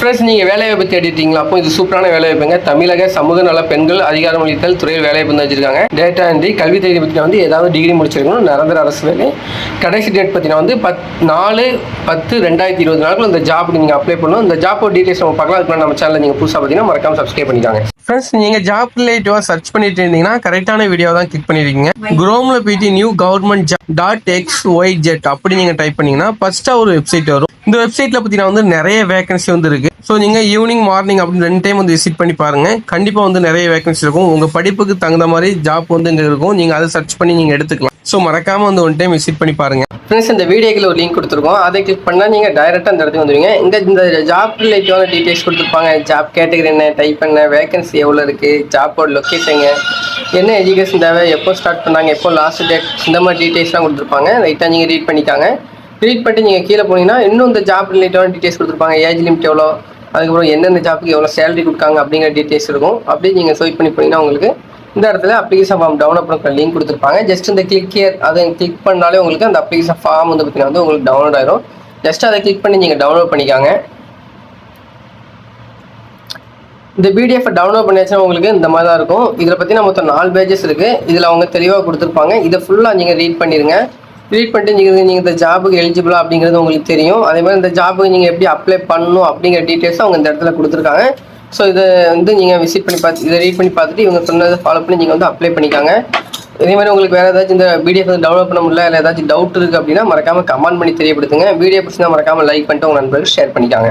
Friends நீங்கள் வேலைவாய்ப்பு தேடிட்டீங்களா? அப்போ இது சூப்பரான வேலைவாய்ப்புங்க. தமிழக சமூக நல பெண்கள் அதிகாரமளித்தல் துறையில் வேலைவாய்ப்பு வந்து வச்சிருக்காங்க டேட்டா என்ட்ரி கல்வி தேதி பற்றின வந்து ஏதாவது டிகிரி முடிச்சிருக்கணும். நிரந்தர அரசு வேலை. கடைசி டேட் பற்றின வந்து பத் நாலு பத்து ரெண்டாயிரத்தி இருபது நாளுக்குள்ள இந்த ஜாப்புக்கு நீங்கள் அப்ளை பண்ணணும். இந்த ஜாப்போட டீட்டெயில்ஸ் நம்ம பார்க்கலாம். அதுக்கு நம்ம சேனலில் நீங்கள் புதுசாக பார்த்தீங்கன்னா மறக்காம சப்ஸ்கிரைப் பண்ணிக்காங்க. ஃப்ரெண்ட்ஸ் நீங்கள் ஜாப் ரிலேட்டிவாக சர்ச் பண்ணிட்டு இருந்தீங்கன்னா கரெக்டான வீடியோ தான் கிளிக் பண்ணியிருக்கீங்க குரோமில் போயிட்டு new government job dot X Y Z அப்படி நீங்கள் டைப் பண்ணீங்கன்னா ஃபஸ்ட்டாக ஒரு வெப்சைட் வரும். இந்த வெப்சைட்டில் பார்த்தீங்கன்னா வந்து நிறைய வேகன்சி வந்து இருக்கு. ஸோ நீங்கள் ஈவினிங் மார்னிங் அப்படின்னு ரெண்டு டைம் வந்து விசிட் பண்ணி பாருங்க. கண்டிப்பாக வந்து நிறைய வேகன்சி இருக்கும். உங்கள் படிப்புக்கு தகுந்த மாதிரி ஜாப் வந்து இங்கே இருக்கும். நீங்கள் அதை சர்ச் பண்ணி நீங்கள் எடுத்துக்கலாம். ஸோ மறக்காம வந்து ஒன் டைம் விசிட் பண்ணி பாருங்க. ஃப்ரெண்ட்ஸ் இந்த வீடியோக்கில் ஒரு லிங்க் கொடுத்துருக்கோம். அதை கிளிக் பண்ணால் நீங்கள் டைரெக்டாக அந்த இடத்துக்கு வந்துடுவீங்க இங்கே இந்த ஜாப் ரிலேட்டிவான டீட்டெயில்ஸ் கொடுத்துருப்பாங்க. ஜாப் கேட்டகரி என்ன டைப் பண்ண வேகன்சி எவ்வளோ இருக்குது ஜாப்போட லொக்கேஷனுங்க என்ன எஜுகேஷன் தேவை எப்போ ஸ்டார்ட் பண்ணாங்க எப்போ லாஸ்ட் டேட் இந்த மாதிரி டீட்டெயில்ஸ்லாம் கொடுத்துருப்பாங்க. ரைட்டாக நீங்கள் ரீட் பண்ணிக்காங்க. ரீட் பண்ணிட்டு நீங்கள் கீழே போனீங்கன்னா இன்னும் இந்த ஜாப் ரிலேட்டடான டீட்டெயில்ஸ் கொடுத்துருப்பாங்க. ஏஜ் லிமிட் எவ்வளோ? அதுக்கப்புறம் எந்தெந்த ஜாப்புக்கு எவ்வளோ சேலரி கொடுக்காங்க அப்படிங்கிற டீட்டெயில்ஸ் இருக்கும். அப்படியே நீங்கள் ஸ்வைப் பண்ணி போனீங்கன்னா உங்களுக்கு இந்த இடத்துல அப்ளிகேஷன் ஃபார்ம் டவுன்லோட் பண்ணுற லிங்க் கொடுத்துருப்பாங்க. ஜஸ்ட் இந்த கிளிக் ஹியர் அதை கிளிக் பண்ணாலே உங்களுக்கு அந்த அப்ளிகேஷன் ஃபார்ம் வந்து பார்த்தீங்கன்னா வந்து உங்களுக்கு டவுன்லோட் ஆயிரும். ஜஸ்ட் அதை கிளிக் பண்ணி நீங்கள் டவுன்லோட் பண்ணிக்காங்க. இந்த பிடிஎஃப் டவுன்லோட் பண்ணியாச்சுன்னா உங்களுக்கு இந்த மாதிரி தான் இருக்கும். இதில் பார்த்தீங்கன்னா மொத்தம் நாலு பேஜஸ் இருக்குது இதில் அவங்க தெளிவாக கொடுத்துருப்பாங்க. இதை ஃபுல்லாக நீங்கள் ரீட் பண்ணிடுங்க ரீட் பண்ணிட்டு நீங்கள் நீங்கள் இந்த ஜாபுக்கு எலிஜிபிளா அப்படிங்கிறது உங்களுக்கு தெரியும். அதே மாதிரி இந்த ஜாபுக்கு நீங்கள் எப்படி அப்ளை பண்ணணும் அப்படிங்கிற டீட்டெயில்ஸ் அவங்க இந்த இடத்துல கொடுத்துருக்காங்க. ஸோ இதை வந்து நீங்கள் விசிட் பண்ணி பார்த்து இதை ரீட் பண்ணி பார்த்துட்டு இவங்க சொன்னதை ஃபாலோ பண்ணி நீங்கள் வந்து அப்ளை பண்ணிக்காங்க. இதே மாதிரி உங்களுக்கு வேறு ஏதாச்சும் இந்த பிடிஎஃப் வந்து டவுன்லோட் பண்ண முடியல இல்லை ஏதாச்சும் டவுட் இருக்குது அப்படின்னா மறக்காமல் கமெண்ட் பண்ணி தெரியப்படுத்துங்க. வீடியோ பிடிச்சிருந்தா மறக்காமல் லைக் பண்ணிட்டு உங்கள் நண்பர்களுக்கு ஷேர் பண்ணிக்காங்க.